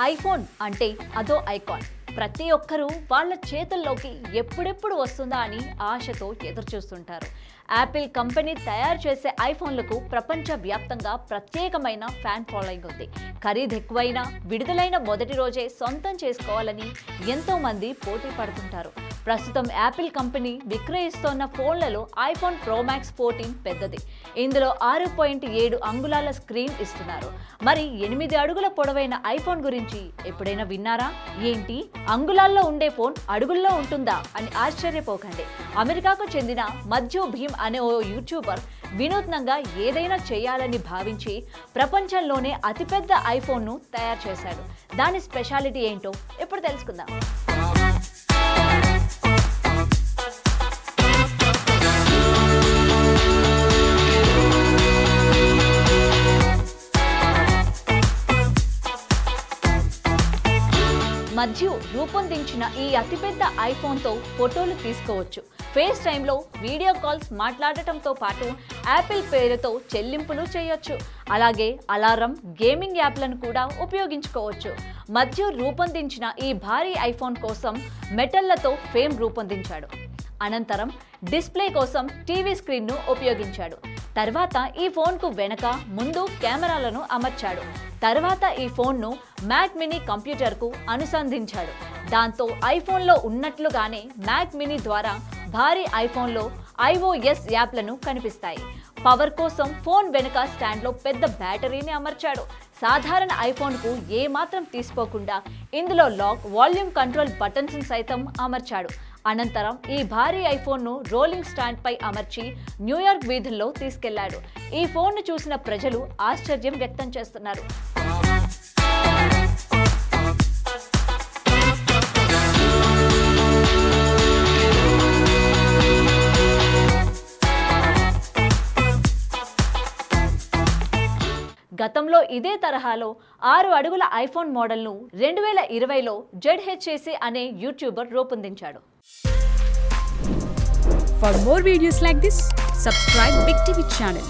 IPhone అంటే అదో icon. ప్రతి ఒక్కరూ వాళ్ళ చేతుల్లోకి ఎప్పుడెప్పుడు వస్తుందా అని ఆశతో ఎదురుచూస్తుంటారు. యాపిల్ కంపెనీ తయారు చేసే ఐఫోన్లకు ప్రపంచవ్యాప్తంగా ప్రత్యేకమైన ఫ్యాన్ ఫాలోయింగ్ ఉంది. ఖరీదు ఎక్కువైనా విడుదలైన మొదటి రోజే సొంతం చేసుకోవాలని ఎంతోమంది పోటీ పడుతుంటారు. ప్రస్తుతం యాపిల్ కంపెనీ విక్రయిస్తోన్న ఫోన్లలో ఐఫోన్ ప్రో మ్యాక్స్ ఫోర్టీన్ పెద్దది. ఇందులో ఆరు పాయింట్ ఏడు అంగుళాల స్క్రీన్ ఇస్తున్నారు. మరి ఎనిమిది అడుగుల పొడవైన ఐఫోన్ గురించి ఎప్పుడైనా విన్నారా? ఏంటి? అంగుళాల్లో ఉండే ఫోన్ అడుగుల్లో ఉంటుందా? అని ఆశ్చర్యపోకండి. అమెరికాకు చెందిన మధ్యు భీమ్ అనే ఓ యూట్యూబర్ వినూత్నంగా ఏదైనా చేయాలని భావించి ప్రపంచంలోనే అతిపెద్ద ఐఫోన్ను తయారు చేశాడు. దాని స్పెషాలిటీ ఏంటో ఇప్పుడు తెలుసుకుందాం. మధ్య రూపొందించిన ఈ అతిపెద్ద ఐఫోన్తో ఫోటోలు తీసుకోవచ్చు. ఫేస్ టైంలో వీడియో కాల్స్ మాట్లాడటంతో పాటు యాపిల్ పేరుతో చెల్లింపులు చేయొచ్చు. అలాగే అలారం గేమింగ్ యాప్లను కూడా ఉపయోగించుకోవచ్చు. మధ్య రూపొందించిన ఈ భారీ ఐఫోన్ కోసం మెటల్లతో ఫేమ్ రూపొందించాడు. అనంతరం డిస్ప్లే కోసం టీవీ స్క్రీన్ను ఉపయోగించాడు. తర్వాత ఈ ఫోన్కు వెనక ముందు కెమెరాలను అమర్చాడు. తర్వాత ఈ ఫోన్ను మ్యాక్ మినీ కంప్యూటర్కు అనుసంధించాడు. దాంతో ఐఫోన్లో ఉన్నట్లుగానే మ్యాక్ మినీ ద్వారా భారీ ఐఫోన్లో ఐఓఎస్ యాప్లను కనిపిస్తాయి. పవర్ కోసం ఫోన్ వెనుక స్టాండ్లో పెద్ద బ్యాటరీని అమర్చాడు. సాధారణ ఐఫోన్కు ఏమాత్రం తీసుకోకుండా ఇందులో లాక్ వాల్యూమ్ కంట్రోల్ బటన్స్ సైతం అమర్చాడు. అనంతరం ఈ భారీ ఐఫోన్ను రోలింగ్ స్టాండ్పై అమర్చి న్యూయార్క్ వీధుల్లో తీసుకెళ్ళాడు. ఈ ఫోన్ను చూసిన ప్రజలు ఆశ్చర్యం వ్యక్తం చేస్తున్నారు. గతంలో ఇదే తరహాలో ఆరు అడుగుల ఐఫోన్ మోడల్ను రెండు వేల ఇరవైలో జెడ్హెచ్ఏసి అనే YouTuber రూపొందించాడు. For more videos like this subscribe big TV channel